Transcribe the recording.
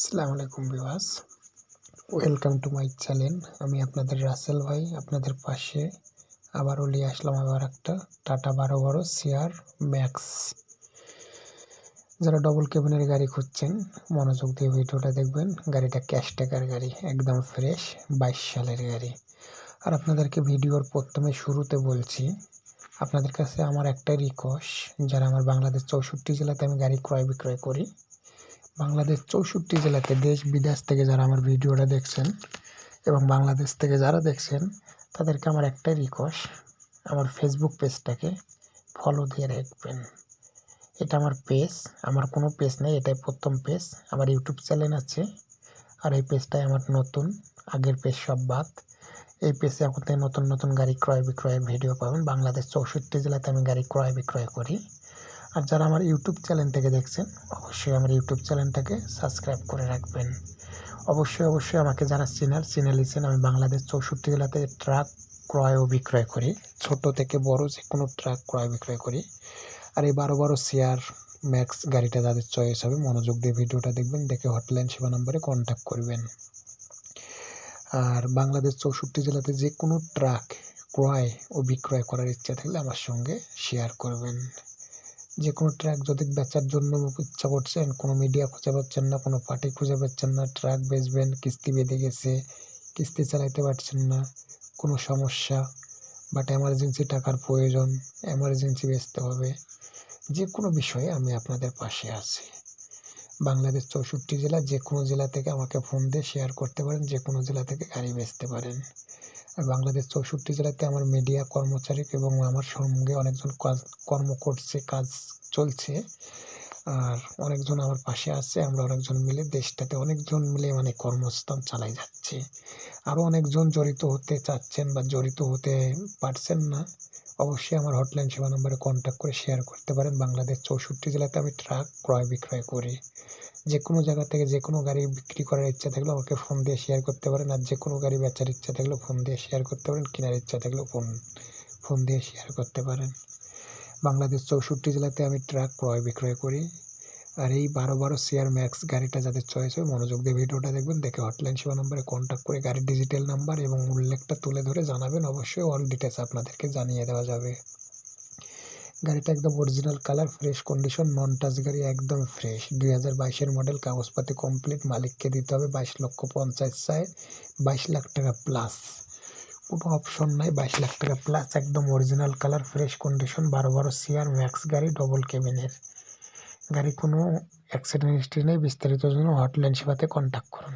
আসসালামু আলাইকুম বিওয়াস ওয়েলকাম টু মাই চ্যানেল আমি আপনাদের রাসেল ভাই, আপনাদের পাশে আবারও নিয়ে আসলাম আবার একটা টাটা বারো বারো সিআর ম্যাক্স যারা ডবল কেবিনের গাড়ি খুঁজছেন, মনোযোগ দিয়ে ভিডিওটা দেখবেন। গাড়িটা ক্যাশ টাকার গাড়ি, একদম ফ্রেশ বাইশ সালের গাড়ি। আর আপনাদেরকে ভিডিওর প্রথমে শুরুতে বলছি, আপনাদের কাছে আমার একটাই রিকোয়েস্ট যারা আমার বাংলাদেশ চৌষট্টি জেলাতে আমি গাড়ি ক্রয় বিক্রয় করি বাংলাদেশ চৌষট্টি জেলাতে দেশ বিদেশ থেকে যারা আমার ভিডিওটা দেখছেন এবং বাংলাদেশ থেকে যারা দেখছেন, তাদেরকে আমার একটাই রিকোয়েস্ট আমার ফেসবুক পেজটাকে ফলো দিয়ে রাখবেন। এটা আমার পেজ আমার কোনো পেজ নেই, এটাই প্রথম পেজ আমার ইউটিউব চ্যানেল আছে, আর এই পেজটাই আমার নতুন, আগের পেজ সব বাদ। এই পেজে এখন থেকে নতুন নতুন গাড়ি ক্রয় বিক্রয়ের ভিডিও পাবেন। বাংলাদেশ চৌষট্টি জেলাতে আমি গাড়ি ক্রয় বিক্রয় করি। আর যারা আমার ইউটিউব চ্যানেল থেকে দেখছেন, অবশ্যই আমার ইউটিউব চ্যানেলটাকে সাবস্ক্রাইব করে রাখবেন। অবশ্যই অবশ্যই আমাকে যারা চিনার, চিনে লিছেন, আমি বাংলাদেশ চৌষট্টি জেলাতে ট্রাক ক্রয় ও বিক্রয় করি। ছোট থেকে বড় যে কোনো ট্রাক ক্রয় বিক্রয় করি। আর এই বারো বারো শেয়ার ম্যাক্স গাড়িটা যাদের চয়েস হবে, মনোযোগ দিয়ে ভিডিওটা দেখবেন, দেখে হটলাইন সেবা নম্বরে কন্ট্যাক্ট করবেন। আর বাংলাদেশ চৌষট্টি জেলাতে যে কোনো ট্রাক ক্রয় ও বিক্রয় করার ইচ্ছা থাকলে আমার সঙ্গে শেয়ার করবেন। যে কোনো ট্র্যাক যদি বেচার জন্য ইচ্ছা করছেন, কোনো মিডিয়া খুঁজে পাচ্ছেন না, কোনো পার্টি খুঁজে পাচ্ছেন না ট্রাক বেচবেন, কিস্তি বেঁধে গেছে, কিস্তি চালাইতে পারছেন না, কোনো সমস্যা বাট এমার্জেন্সি টাকার প্রয়োজন এমার্জেন্সি বেচতে হবে যে কোনো বিষয়ে আমি আপনাদের পাশে আছি। বাংলাদেশ চৌষট্টি জেলা যে কোনো জেলা থেকে আমাকে ফোন দিয়ে শেয়ার করতে পারেন যে কোনো জেলা থেকে গাড়ি বেচতে পারেন। বাংলাদেশ চৌষট্টি জেলাতে আমার মিডিয়া কর্মচারী এবং আমার সঙ্গে অনেকজন কাজ কর্ম করছে কাজ চলছে। আর অনেকজন আমার পাশে আছে, আমরা অনেকজন মিলে দেশটাতে অনেকজন মিলে মানে কর্মস্থান চালাই যাচ্ছে। আরও অনেকজন জড়িত হতে চাচ্ছেন বা জড়িত হতে পারছেন না। অবশ্যই আমার হটলাইন সেবা নম্বরে কন্ট্যাক্ট করে শেয়ার করতে পারেন। বাংলাদেশ চৌষট্টি জেলাতে আমি ট্রাক ক্রয় বিক্রয় করি। যে কোনো জায়গা থেকে যে কোনো গাড়ি বিক্রি করার ইচ্ছা থাকলে আমাকে ফোন দিয়ে শেয়ার করতে পারেন। আর যে কোনো গাড়ি বেচার ইচ্ছা থাকলে ফোন দিয়ে শেয়ার করতে পারেন। কেনার ইচ্ছা থাকলেও ফোন ফোন দিয়ে শেয়ার করতে পারেন। বাংলাদেশ চৌষট্টি জেলাতে আমি ট্রাক ক্রয় বিক্রয় করি। আর এই বারো বারো সিআর ম্যাক্স গাড়িটা যাদের চয়েস হয় মনোযোগ দিয়ে ভিডিওটা দেখবেন, দেখে হটলাইন সেবা নম্বরে কন্ট্যাক্ট করে গাড়ির ডিজিটাল নাম্বার এবং উল্লেখটা তুলে ধরে জানাবেন। অবশ্যই অল ডিটেলস আপনাদেরকে জানিয়ে দেওয়া যাবে। গাড়িটা একদম original colour fresh condition non touch গাড়ি, একদম ফ্রেশ দুই হাজার বাইশের মডেল কাগজপাতি কমপ্লিট মালিককে দিতে হবে বাইশ লক্ষ পঞ্চাশ চায় বাইশ লাখ টাকা প্লাস কোনো অপশন নাই, বাইশ লাখ টাকা প্লাস একদম অরিজিনাল কালার ফ্রেশ কন্ডিশন বারো বারো সিআর ম্যাক্স গাড়ি ডবল কেবিনের গাড়ি কোনো অ্যাক্সিডেন্ট হিস্ট্রি নেই বিস্তারিত জন্য হটলাইন সেবাতে কন্ট্যাক্ট করুন।